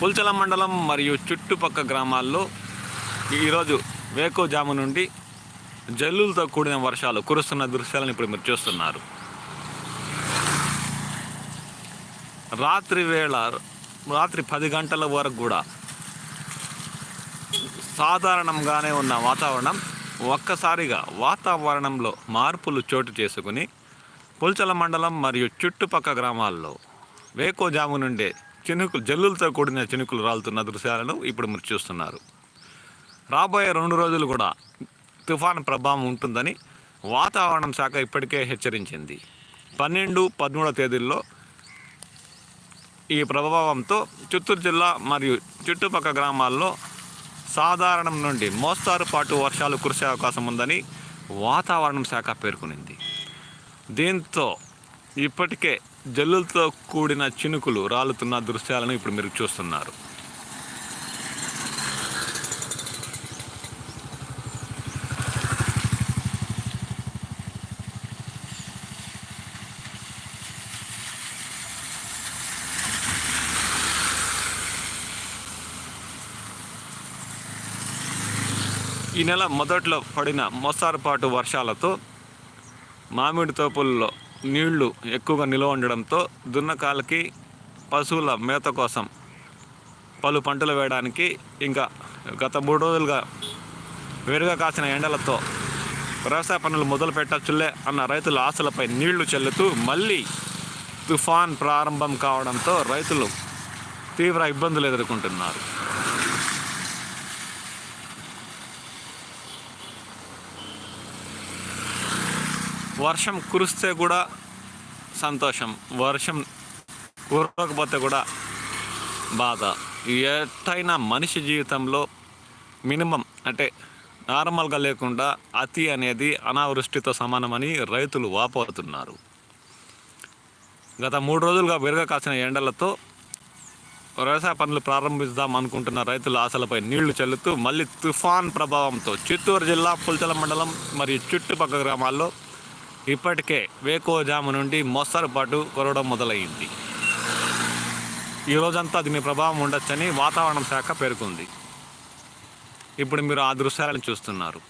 పుల్చల మండలం మరియు చుట్టుపక్క గ్రామాల్లో ఈరోజు వేకోజాము నుండి జల్లులతో కూడిన వర్షాలు కురుస్తున్న దృశ్యాలను ఇప్పుడు మీరు చూస్తున్నారు. రాత్రి వేళ రాత్రి పది గంటల వరకు కూడా సాధారణంగానే ఉన్న వాతావరణం ఒక్కసారిగా వాతావరణంలో మార్పులు చోటు చేసుకుని పుల్చల మండలం మరియు చుట్టుపక్క గ్రామాల్లో వేకోజాము నుండే చినుకులు జల్లులతో కూడిన చినుకులు రాలుతున్న దృశ్యాలను ఇప్పుడు మీరు చూస్తున్నారు. రాబోయే రెండు రోజులు కూడా తుఫాన్ ప్రభావం ఉంటుందని వాతావరణం శాఖ ఇప్పటికే హెచ్చరించింది. పన్నెండు పదమూడవ తేదీల్లో ఈ ప్రభావంతో చిత్తూరు జిల్లా మరియు చుట్టుపక్కల గ్రామాల్లో సాధారణం నుండి మోస్తారు పాటు వర్షాలు కురిసే అవకాశం ఉందని వాతావరణం శాఖ పేర్కొనింది. దీంతో ఇప్పటికే జల్లులతో కూడిన చినుకులు రాలుతున్న దృశ్యాలను ఇప్పుడు మీరు చూస్తున్నారు. ఈ నెల మొదట్లో పడిన మోస్తారుపాటు వర్షాలతో మామిడి తోపుల్లో నీళ్ళు ఎక్కువగా నిల్వ ఉండడంతో దున్నకాలకి పశువుల మేత కోసం పలు పంటలు వేయడానికి ఇంకా గత మూడు రోజులుగా వేరుగా కాసిన ఎండలతో వ్యవసాయ పనులు మొదలు పెట్టచ్చులే అన్న రైతుల ఆశలపై నీళ్ళు చెల్లుతూ మళ్ళీ తుఫాన్ ప్రారంభం కావడంతో రైతులు తీవ్ర ఇబ్బందులు ఎదుర్కొంటున్నారు. వర్షం కురిస్తే కూడా సంతోషం వర్షం కురవకపోతే కూడా బాధ. ఎట్టయినా మనిషి జీవితంలో మినిమం అంటే నార్మల్గా లేకుండా అతి అనేది అనావృష్టితో సమానమని రైతులు వాపోతున్నారు. గత మూడు రోజులుగా విరగ కాసిన ఎండలతో వ్యవసాయ పనులు ప్రారంభిద్దాం అనుకుంటున్న రైతుల ఆశలపై నీళ్ళు చల్లుతూ మళ్ళీ తుఫాన్ ప్రభావంతో చిత్తూరు జిల్లా పుల్చల మండలం మరియు చుట్టుపక్కల గ్రామాల్లో ఇప్పటికే వేకోజాము నుండి మొసరు పాటు కురవడం మొదలయ్యింది. ఈ రోజంతా దీని ప్రభావం ఉండొచ్చని వాతావరణ శాఖ పేర్కొంది. ఇప్పుడు మీరు ఆ దృశ్యాలను చూస్తున్నారు.